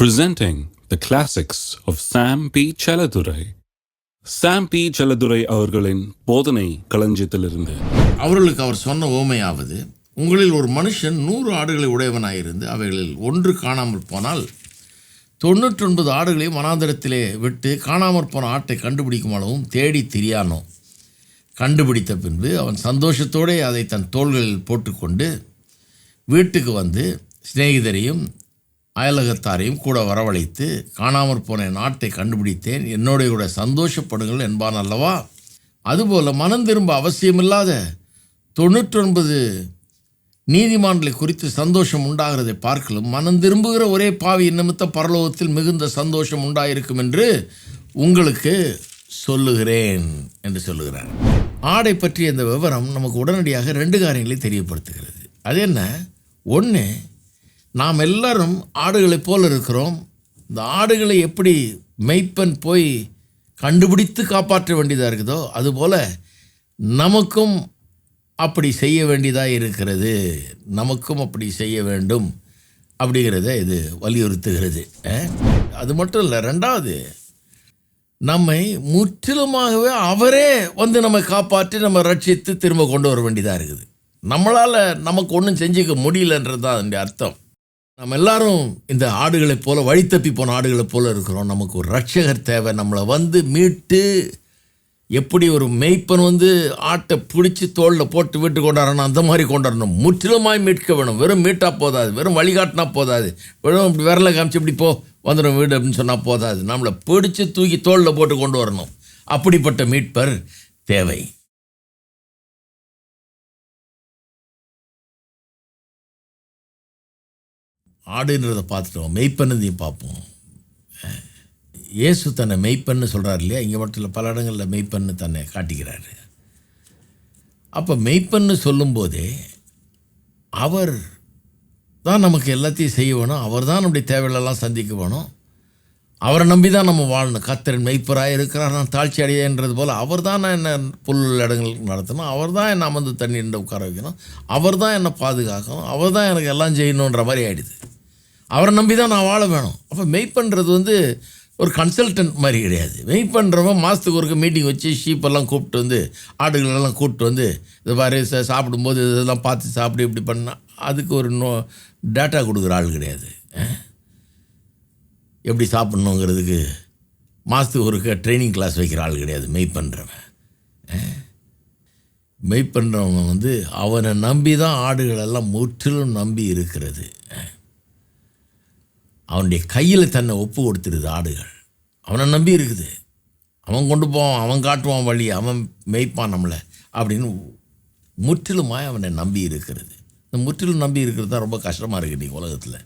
presenting the classics of Sam P. Chaladurai. Sam P Chelladurai அவர்களின் போதனை களஞ்சியத்திலிருந்து அவர்களுக்கு அவர் சொன்ன ஓமையாவது உங்களில் ஒரு மனுஷன் நூறு ஆடுகளை உடையவனாயிருந்து அவைகளில் ஒன்று காணாமல் போனால் தொண்ணூற்றொன்பது ஆடுகளையும் வனாந்தரத்திலே விட்டு காணாமற் போன ஆட்டை கண்டுபிடிக்கும் அளவும் தேடி திரியானோ கண்டுபிடித்த பின்பு அவன் சந்தோஷத்தோடே அதை தன் தோள்களில் போட்டுக்கொண்டு வீட்டுக்கு வந்து சிநேகிதரையும் அயலகத்தாரையும் கூட வரவழைத்து காணாமற் போன நாட்டை கண்டுபிடித்தேன். என்னுடைய கூட சந்தோஷப்படுங்கள் என்பான் அல்லவா? அதுபோல் மனம் திரும்ப அவசியமில்லாத தொண்ணூற்றொன்பது நீதிமான்களை குறித்து சந்தோஷம் உண்டாகிறதை பார்க்கலும் மனம் திரும்புகிற ஒரே பாவி நிமித்த பரலோகத்தில் மிகுந்த சந்தோஷம் உண்டாயிருக்கும் என்று உங்களுக்கு சொல்லுகிறேன் என்று சொல்லுகிறார். ஆடை பற்றிய இந்த விவரம் நமக்கு உடனடியாக ரெண்டு காரியங்களை தெரியப்படுத்துகிறது. அது என்ன? ஒன்று நாம் எல்லாரும் ஆடுகளைப் போல் இருக்கிறோம். இந்த ஆடுகளை எப்படி மெய்ப்பன் போய் கண்டுபிடித்து காப்பாற்ற வேண்டியதாக இருக்குதோ அதுபோல் நமக்கும் அப்படி செய்ய வேண்டியதாக இருக்கிறது. நமக்கும் அப்படி செய்ய வேண்டும் அப்படிங்கிறத இது வலியுறுத்துகிறது. அது மட்டும் இல்லை ரெண்டாவது நம்மை முற்றிலுமாகவே அவரே வந்து நம்ம காப்பாற்றி நம்ம ரட்சித்து திரும்ப கொண்டு வர வேண்டியதாக இருக்குது. நம்மளால் நமக்கு ஒன்றும் செஞ்சுக்க முடியலன்றது தான் அதனுடைய அர்த்தம். நம்ம எல்லாரும் இந்த ஆடுகளைப் போல வழி தப்பி போன ஆடுகளைப் போல இருக்கிறோம். நமக்கு ஒரு ரட்சகர் தேவை. நம்மளை வந்து மீட்டு எப்படி ஒரு மெய்ப்பன் வந்து ஆட்டை பிடிச்சி தோளில் போட்டு வீட்டு கொண்டாடணும் அந்த மாதிரி கொண்டாடணும். முற்றிலுமாய் மீட்க வேணும். வெறும் மீட்டாக போதாது. வெறும் வழிகாட்டினா போதாது. வெறும் இப்படி விரலை காமிச்சு இப்படி போ வந்துடும் வீடு அப்படின்னு சொன்னால் போதாது. நம்மளை பிடிச்சி தூக்கி தோளில் போட்டு கொண்டு வரணும். அப்படிப்பட்ட மீட்பர் தேவை. ஆடுன்றதை பார்த்துட்டோம் மெய்ப்பன்னதையும் பார்ப்போம். இயேசு தன்னை மெய்ப்பன்னு சொல்கிறார் இல்லையா? இங்கே மட்டும் இல்லை பல இடங்களில் மெய்ப்பன்னு தன்னை காட்டிக்கிறாரு. அப்போ மெய்ப்பன்னு சொல்லும்போதே அவர் தான் நமக்கு எல்லாத்தையும் செய்ய வேணும். அவர் தான் நம்முடைய தேவைகளெல்லாம் சந்திக்க வேணும். அவரை நம்பி தான் நம்ம வாழணும். கத்தரின் மெய்ப்பராக இருக்கிறார். நான் தாழ்ச்சி அடையன்றது போல் அவர் தான் நான் என்ன புல் இடங்களுக்கு நடத்தணும். அவர் தான் என்னை அமர்ந்து தண்ணீர் உட்கார வைக்கணும். அவர் தான் என்னை பாதுகாக்கணும். அவர் தான் எனக்கு எல்லாம் செய்யணுன்ற மாதிரி ஆகிடுது அவரை நம்பி தான் நான் வாழ வேணும். அப்போ மெய் பண்ணுறது வந்து ஒரு கன்சல்டன்ட் மாதிரி கிடையாது. மெய் பண்ணுறவன் மாதத்துக்கு ஒருக்க மீட்டிங் வச்சு ஷீப்பெல்லாம் கூப்பிட்டு வந்து ஆடுகளெல்லாம் கூப்பிட்டு வந்து இது மாதிரி ச- சாப்பிடும்போது இதெல்லாம் பார்த்து சாப்பிடு இப்படி பண்ணால் அதுக்கு ஒரு நோ டேட்டா கொடுக்குற ஆள் கிடையாது. எப்படி சாப்பிட்ணுங்கிறதுக்கு மாதத்துக்கு ஒருக்க ட்ரைனிங் கிளாஸ் வைக்கிற ஆள் கிடையாது மெய் பண்ணுறவன் மெய் பண்ணுறவங்க வந்து அவனை நம்பி தான் ஆடுகளெல்லாம் முற்றிலும் நம்பி இருக்கிறது. அவனுடைய கையில் தன்னை ஒப்பு கொடுத்துருது ஆடுகள். அவனை நம்பி இருக்குது. அவன் கொண்டு போவான் அவன் காட்டுவான் வழி அவன் மேய்ப்பான் நம்மளை அப்படின்னு முற்றிலுமாய் அவனை நம்பி இருக்கிறது. இந்த முற்றிலும் நம்பி இருக்கிறது தான் ரொம்ப கஷ்டமாக இருக்குது இன்றைக்கி உலகத்தில்.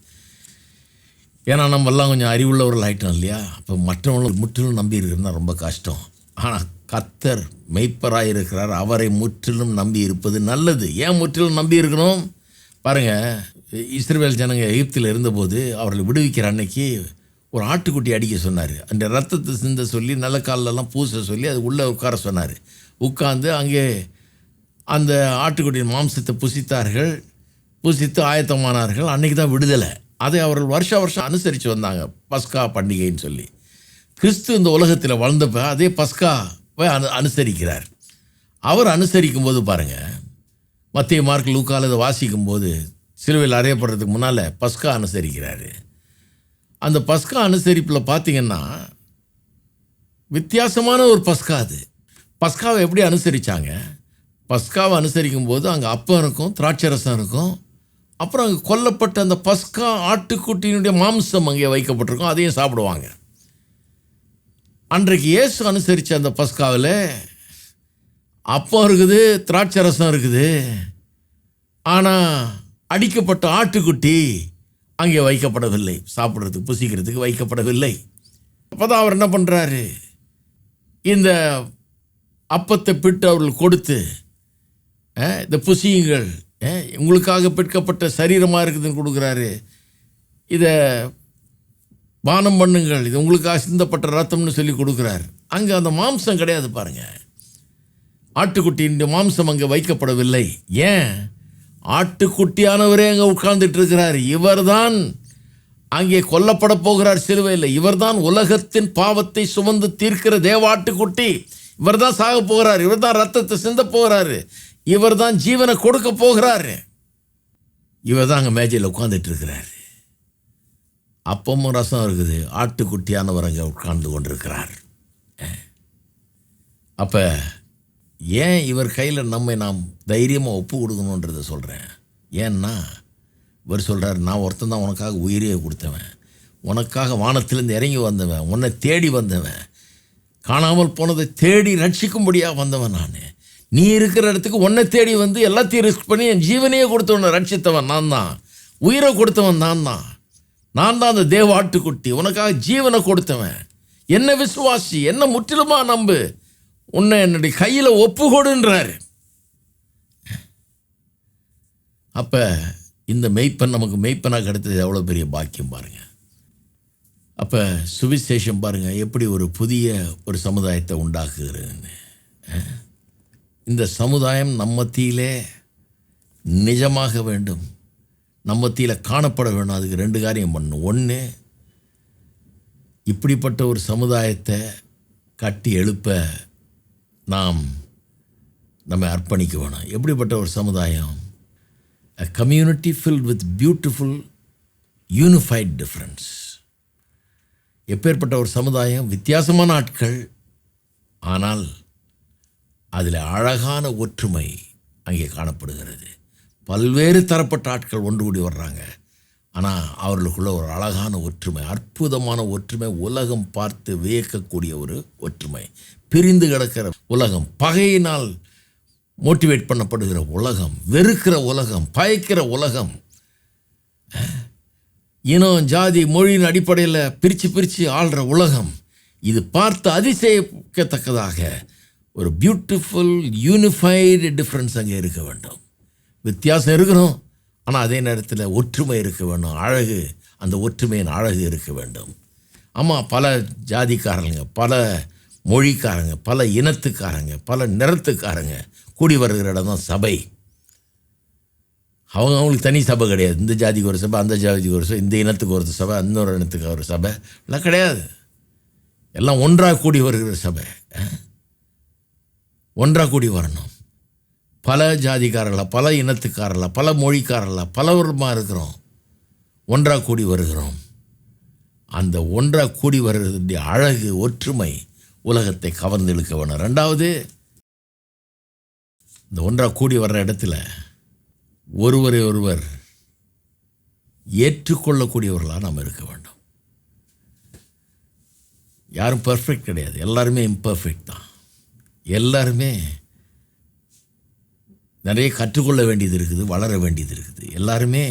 ஏன்னா நம்மெல்லாம் கொஞ்சம் அறிவுள்ளவர்கள் ஆகிட்டோம் இல்லையா? அப்போ மற்றவங்களை முற்றிலும் நம்பி இருக்கிறது தான் ரொம்ப கஷ்டம். ஆனால் கத்தர் மெய்ப்பராக இருக்கிறார். அவரை முற்றிலும் நம்பி இருப்பது நல்லது. ஏன் முற்றிலும் நம்பி இருக்கணும் பாருங்கள் இஸ்ரேல் ஜனங்க எகிப்தில் இருந்தபோது அவர்களை விடுவிக்கிற அன்னைக்கு ஒரு ஆட்டுக்குட்டி அடிக்க சொன்னார். அந்த ரத்தத்தை சிந்த சொல்லி நல்ல கால்லெல்லாம் பூச சொல்லி அது உள்ளே உட்கார சொன்னார். உட்கார்ந்து அங்கே அந்த ஆட்டுக்குட்டியின் மாம்சத்தை புசித்தார்கள். புசித்து ஆயத்தமானார்கள். அன்னைக்கு தான் விடுதலை. அதை அவர்கள் வருஷ வருஷம் அனுசரித்து வந்தாங்க. பஸ்கா பண்டிகைன்னு சொல்லி. கிறிஸ்து இந்த உலகத்தில் வளர்ந்தப்ப அதே பஸ்காவை அனு அனுசரிக்கிறார். அவர் அனுசரிக்கும் போது பாருங்கள் மத்திய மார்க் லூக்கால் அதை வாசிக்கும் போது சிலுவையில் அறையப்படுறதுக்கு முன்னால் பஸ்கா அனுசரிக்கிறாரு. அந்த பஸ்கா அனுசரிப்பில் பார்த்தீங்கன்னா வித்தியாசமான ஒரு பஸ்கா அது. பஸ்காவை எப்படி அனுசரித்தாங்க பஸ்காவை அனுசரிக்கும் போது அங்கே அப்பம் இருக்கும் திராட்சை ரசம் இருக்கும். அப்புறம் அங்கே கொல்லப்பட்ட அந்த பஸ்கா ஆட்டுக்குட்டியினுடைய மாம்சம் அங்கே வைக்கப்பட்டிருக்கும் அதையும் சாப்பிடுவாங்க. அன்றைக்கு இயேசு அனுசரித்த அந்த பஸ்காவில் அப்பம் இருக்குது திராட்சை ரசம் இருக்குது. ஆனால் அடிக்கப்பட்ட ஆட்டுக்குட்டி அங்கே வைக்கப்படவில்லை. சாப்பிட்றதுக்கு புசிக்கிறதுக்கு வைக்கப்படவில்லை. அப்போ தான் அவர் என்ன பண்ணுறாரு இந்த அப்பத்தை பிட்டு அவர்கள் கொடுத்து இந்த புசியுங்கள் உங்களுக்காக பிற்கப்பட்ட சரீரமாக இருக்குதுன்னு கொடுக்குறாரு. இதை பானம் பண்ணுங்கள் இது உங்களுக்காக சிந்தப்பட்ட ரத்தம்னு சொல்லி கொடுக்குறாரு. அங்கே அந்த மாம்சம் கிடையாது பாருங்கள் ஆட்டுக்குட்டியின் மாம்சம் அங்கே வைக்கப்படவில்லை. ஏன்? ஆட்டுக்குட்டியானவரே அங்கே உட்கார்ந்துட்டு இருக்கிறார் இவர்தான் அங்கே கொல்லப்பட போகிறார் சிலுவையில். இவர்தான் உலகத்தின் பாவத்தை சுமந்து தீர்க்கிற தேவாட்டுக்குட்டி இவர்தான் சாக போகிறார். இவர்தான் ரத்தத்தை சிந்த போகிறாரு. இவர்தான் ஜீவனை கொடுக்க போகிறாரு. இவர் தான் அங்கே மேஜையில் உட்காந்துட்டு இருக்கிறாரு அப்பமும் ரசம் இருக்குது. ஆட்டுக்குட்டியானவர் அங்கே உட்கார்ந்து கொண்டிருக்கிறார். அப்போ ஏன் இவர் கையில் நம்மை நாம் தைரியமாக ஒப்பு கொடுக்கணுன்றத சொல்கிறேன் ஏன்னா இவர் சொல்கிறார் நான் ஒருத்தன் தான் உனக்காக உயிரையே கொடுத்தவன். உனக்காக வானத்திலேருந்து இறங்கி வந்தவன். உன்னை தேடி வந்தவன். காணாமல் போனதை தேடி ரட்சிக்கும்படியாக வந்தவன் நான். நீ இருக்கிற இடத்துக்கு உன்னை தேடி வந்து எல்லாத்தையும் ரிஸ்க் பண்ணி என் ஜீவனையே கொடுத்தவனை ரட்சித்தவன் நான் தான். உயிரை கொடுத்தவன் நான் தான். நான் தான் அந்த தேவ ஆட்டுக்குட்டி. உனக்காக ஜீவனை கொடுத்தவன். என்ன விசுவாசி என்ன முற்றிலுமா நம்பு. உன்னை என்னுடைய கையில் ஒப்பு கொடுன்றாரு அப்போ இந்த மெய்ப்பன் நமக்கு மெய்ப்பனாக கிடைத்தது எவ்வளோ பெரிய பாக்கியம் பாருங்கள் அப்போ சுவிசேஷம் பாருங்கள் எப்படி ஒரு புதிய ஒரு சமுதாயத்தை உண்டாக்குகிறதுன்னு இந்த சமுதாயம் நம்மத்தியிலே நிஜமாக வேண்டும். நம்மத்தியில் காணப்பட வேண்டும் அதுக்கு ரெண்டு காரியம் பண்ணணும். ஒன்று இப்படிப்பட்ட ஒரு சமுதாயத்தை கட்டி எழுப்ப நாம் நம்ம அர்ப்பணிக்க வேணும் எப்படிப்பட்ட ஒரு சமுதாயம்? A community filled with beautiful unified difference எப்பேற்பட்ட ஒரு சமுதாயம்? வித்தியாசமான ஆட்கள். ஆனால் அதில் அழகான ஒற்றுமை அங்கே காணப்படுகிறது. பல்வேறு தரப்பட்ட ஆட்கள் ஒன்று கூடி வர்றாங்க. ஆனால் அவர்களுக்குள்ள ஒரு அழகான ஒற்றுமை அற்புதமான ஒற்றுமை உலகம் பார்த்து வியக்கக்கூடிய ஒரு ஒற்றுமை. பிரிந்து கிடக்கிற உலகம் பகையினால் மோட்டிவேட் பண்ணப்படுகிற உலகம் வெறுக்கிற உலகம் பயக்கிற உலகம். இனம் ஜாதி மொழியின் அடிப்படையில் பிரித்து பிரித்து ஆள்ற உலகம். இது பார்த்து அதிசயிக்கத்தக்கதாக ஒரு பியூட்டிஃபுல் யூனிஃபைடு டிஃப்ரென்ஸ் அங்கே இருக்க வேண்டும். வித்தியாசம் இருக்கணும். ஆனால் அதே நேரத்தில் ஒற்றுமை இருக்க வேண்டும். அழகு அந்த ஒற்றுமையின் அழகு இருக்க வேண்டும். ஆமாம் பல ஜாதிக்காரங்க பல மொழிக்காரங்க பல இனத்துக்காரங்க பல நிறத்துக்காரங்க கூடி வருகிற இடம் தான் சபை. அவங்க அவங்களுக்கு தனி சபை கிடையாது. இந்த ஜாதிக்கு ஒரு சபை அந்த ஜாதிக்கு ஒரு சபை இந்த இனத்துக்கு ஒரு சபை இன்னொரு இனத்துக்கு ஒரு சபை. எல்லாம் கிடையாது. எல்லாம் ஒன்றாக கூடி வருகிற சபை. ஒன்றாக கூடி வரணும். பல ஜாதிக்காரர்களாக பல இனத்துக்காரர்களாக பல மொழிக்காரர்களாக பலவருமாக இருக்கிறோம். ஒன்றாக கூடி வருகிறோம். அந்த ஒன்றாக கூடி வருகிறதுடைய அழகு ஒற்றுமை உலகத்தை கவர்ந்து இழுக்க வேணும் ரெண்டாவது இந்த ஒன்றாக கூடி வர்ற இடத்துல ஒருவரை ஒருவர் ஏற்றுக்கொள்ளக்கூடியவர்களாக நாம் இருக்க வேண்டும். யாரும் பர்ஃபெக்ட் கிடையாது. எல்லாருமே இம்பர்ஃபெக்ட் தான். எல்லாருமே நிறைய கற்றுக்கொள்ள வேண்டியது இருக்குது வளர வேண்டியது இருக்குது. எல்லாருமே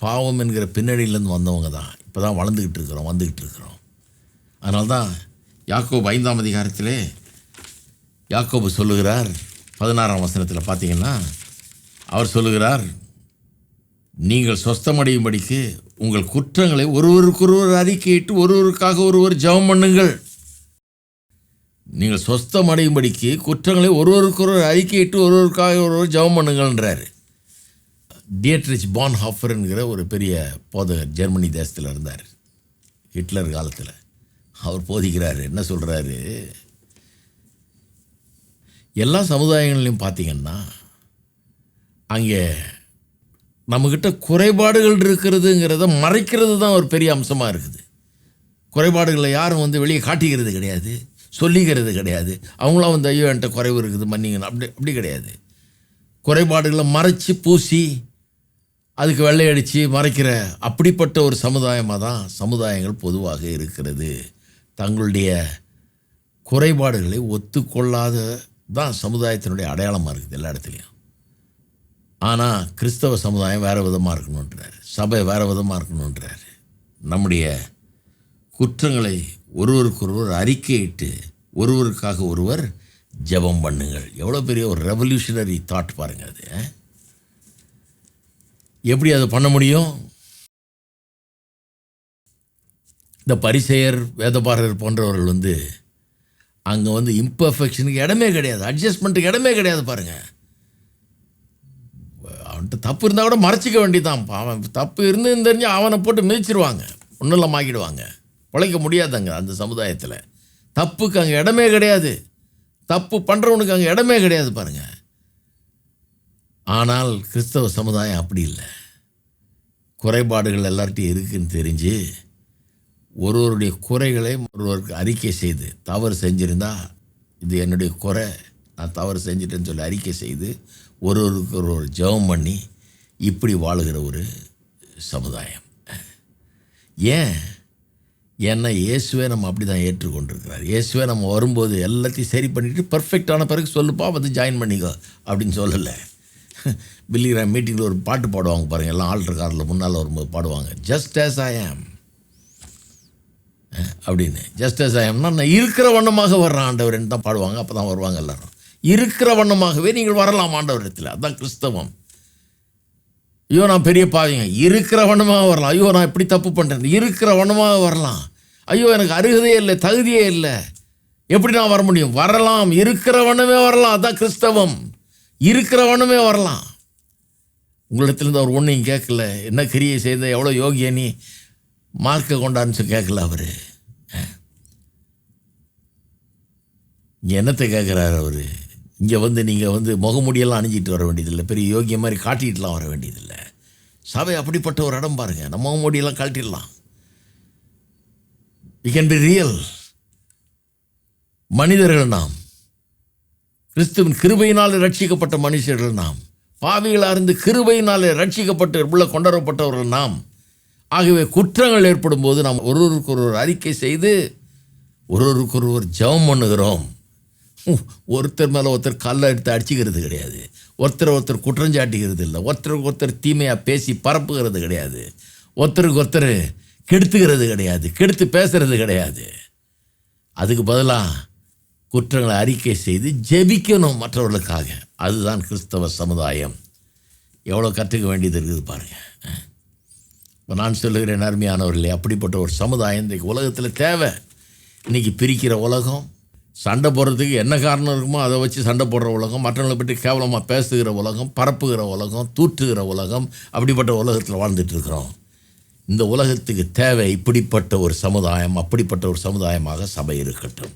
பாவம் என்கிற பின்னணியிலேருந்து வந்தவங்க தான். இப்போ தான் வளர்ந்துக்கிட்டு இருக்கிறோம் வந்துக்கிட்டு இருக்கிறோம். அதனால தான் யாக்கோபு ஐந்தாம் அதிகாரத்திலே யாக்கோபு சொல்லுகிறார் பதினாறாம் வசனத்தில் பார்த்தீங்கன்னா அவர் சொல்லுகிறார் நீங்கள் சொஸ்தமடையும்படிக்கு உங்கள் குற்றங்களை ஒருவருக்கொருவர் அறிக்கையிட்டு ஒருவருக்காக ஒருவர் ஜெபம் பண்ணுங்கள். நீங்கள் சொஸ்தமடையும்படிக்கு குற்றங்களை ஒருவருக்கொருவர் அறிக்கையிட்டு ஒருவருக்காக ஒருவர் ஜெபம் பண்ணுங்கள்ன்றார். டியட்ரிச் பான் ஹாஃபர்ங்கிற ஒரு பெரிய போதகர் ஜெர்மனி தேசத்தில் இருந்தார். ஹிட்லர் காலத்தில். அவர் போதிக்கிறாரு என்ன சொல்கிறாரு எல்லா சமுதாயங்களையும் பார்த்தீங்கன்னா அங்கே நம்மக்கிட்ட குறைபாடுகள் இருக்கிறதுங்கிறத மறைக்கிறது தான் ஒரு பெரிய அம்சமாக இருக்குது. குறைபாடுகளை யாரும் வந்து வெளியே காட்டிக்கிறது கிடையாது. சொல்லிக்கிறது கிடையாது. அவங்களாம் வந்து ஐயோ என்கிட்ட குறைவு இருக்குது மன்னிங்க அப்படி அப்படி கிடையாது. குறைபாடுகளை மறைச்சி பூசி அதுக்கு வெள்ளையடித்து மறைக்கிற அப்படிப்பட்ட ஒரு சமுதாயமாக தான் சமுதாயங்கள் பொதுவாக இருக்கிறது. தங்களுடைய குறைபாடுகளை ஒத்துக்கொள்ளாத தான் சமுதாயத்தினுடைய அடையாளமாக இருக்குது எல்லா இடத்துலையும். ஆனால் கிறிஸ்தவ சமுதாயம் வேறு விதமாக இருக்கணுன்றார் சபை வேறு விதமாக இருக்கணுன்றார் நம்முடைய குற்றங்களை ஒருவருக்கொருவர் அறிக்கையிட்டு ஒருவருக்காக ஒருவர் ஜெபம் பண்ணுங்கள். எவ்வளோ பெரிய ஒரு ரெவல்யூஷனரி தாட் பாருங்கள் அது. எப்படி அதை பண்ண முடியும்? இந்த பரிசெயர் வேதபாரர் போன்றவர்கள் வந்து அங்கே வந்து இம்பர்ஃபெக்ஷனுக்கு இடமே கிடையாது. அட்ஜஸ்ட்மெண்ட்டுக்கு இடமே கிடையாது பாருங்கள் அவன்கிட்ட தப்பு இருந்தால் கூட மறைச்சிக்க வேண்டியதான் அவன் தப்பு இருந்து தெரிஞ்சு அவனை போட்டு மிதிச்சிருவாங்க. ஒன்றும் ஆக்கிடுவாங்க பிழைக்க முடியாதுங்க அந்த சமுதாயத்தில். தப்புக்கு அங்கே இடமே கிடையாது. தப்பு பண்ணுறவனுக்கு அங்கே இடமே கிடையாது பாருங்க. ஆனால் கிறிஸ்தவ சமுதாயம் அப்படி இல்லை. குறைபாடுகள் எல்லார்ட்டையும் இருக்குன்னு தெரிஞ்சு ஒருவருடைய குறைகளை ஒருவருக்கு அறிக்கை செய்து தவறு செஞ்சுருந்தா இது என்னுடைய குறை நான் தவறு செஞ்சிட்டேன்னு சொல்லி அறிக்கை செய்து ஒருவருக்கு ஒரு ஜெபம் பண்ணி இப்படி வாழுகிற ஒரு சமுதாயம். ஏன்? ஏன்னா இயேசுவே நம்ம அப்படி தான் ஏற்றுக்கொண்டிருக்கிறார். இயேசுவே நம்ம வரும்போது எல்லாத்தையும் சரி பண்ணிட்டு பர்ஃபெக்டான பிறகு சொல்லுப்பா வந்து ஜாயின் பண்ணிக்கோ அப்படின்னு சொல்லலை. பில்லிகிராம் மீட்டிங்கில் ஒரு பாட்டு பாடுவாங்க பாருங்கள் எல்லாம் ஆல்டர் காரில் முன்னால் வரும்போது பாடுவாங்க ஜஸ்ட் ஆஸ் ஐ ஆம் அப்படின்னு. ஜஸ்ட் ஆஸ் ஐ ஆம்னா நான் இருக்கிற வண்ணமாக வர்றேன் ஆண்டவர்னு தான் பாடுவாங்க அப்போ தான் வருவாங்க எல்லோரும். இருக்கிற வண்ணமாகவே நீங்கள் வரலாம் ஆண்டவரத்தில் அதுதான் கிறிஸ்தவம். ஐயோ நான் பெரிய பாவிங்க. இருக்கிற வண்ணமாக வரலாம். ஐயோ நான் இப்படி தப்பு பண்ணுறேன் இருக்கிற வண்ணமாக வரலாம். ஐயோ எனக்கு அருகதையே இல்லை தகுதியே இல்லை. எப்படி நான் வர முடியும்? வரலாம். இருக்கிற வண்ணமே வரலாம். அதான் கிறிஸ்தவம். இருக்கிற வண்ணமே வரலாம். உங்களிடத்துலேருந்து அவர் ஒன்றையும் கேட்கல. என்ன கிரியை செய்த? எவ்வளோ யோகிய நீ மார்க்கை கொண்டான்னு சொல்லி கேட்கல அவர்? இங்கே என்னத்தை கேட்குறாரு அவர்? இங்கே வந்து நீங்கள் வந்து முகமுடியெல்லாம் அணிஞ்சிட்டு வர வேண்டியதில்லை. பெரிய யோகியம் மாதிரி காட்டிகிட்டுலாம் வர வேண்டியதில்லை. சபை அப்படிப்பட்ட ஒரு இடம் பாருங்கள் நம்ம முகமுடியெல்லாம் கழட்டிடலாம். வி கேன் பி ரியல் மனிதர்கள் நாம். கிறிஸ்துவின் கிருபையினால் ரட்சிக்கப்பட்ட மனுஷர்கள் நாம். பாவிகளாக இருந்து கிருபையினால் ரட்சிக்கப்பட்டு உள்ள கொண்டரப்பட்டவர்கள் நாம். ஆகவே குற்றங்கள் ஏற்படும் போது நாம் ஒருவருக்கொருவர் அறிக்கை செய்து ஒருவருக்கொருவர் ஜெபம் பண்ணுகிறோம். ஒருத்தர் மேலே ஒருத்தர் கல்லை எடுத்து அடிச்சுக்கிறது கிடையாது. ஒருத்தர் ஒருத்தர் குற்றஞ்சாட்டிக்கிறது இல்லை. ஒருத்தருக்கு ஒருத்தர் தீமையாக பேசி பரப்புகிறது கிடையாது. ஒருத்தருக்கு ஒருத்தர் கெடுத்துக்கிறது கிடையாது. கெடுத்து பேசுறது கிடையாது. அதுக்கு பதிலாக குற்றங்களை அறிக்கை செய்து ஜெபிக்கணும் மற்றவர்களுக்காக. அதுதான் கிறிஸ்தவ சமுதாயம். எவ்வளோ கற்றுக்க வேண்டியது இருக்குது பாருங்கள் இப்போ நான் சொல்லுகிறேன் அருமையானவர்களே அப்படிப்பட்ட ஒரு சமுதாயம் இன்றைக்கு உலகத்தில் தேவை. இன்றைக்கி பிரிக்கிற உலகம் சண்டை போடுறதுக்கு என்ன காரணம் இருக்குமோ அதை வச்சு சண்டை போடுற உலகம் மற்றவங்களை பற்றி கேவலமாக பேசுகிற உலகம் பரப்புகிற உலகம் தூற்றுகிற உலகம் அப்படிப்பட்ட உலகத்தில் வாழ்ந்துட்டு இருக்கிறோம். இந்த உலகத்துக்கு தேவை இப்படிப்பட்ட ஒரு சமுதாயம் அப்படிப்பட்ட ஒரு சமுதாயமாக சபை இருக்கட்டும்.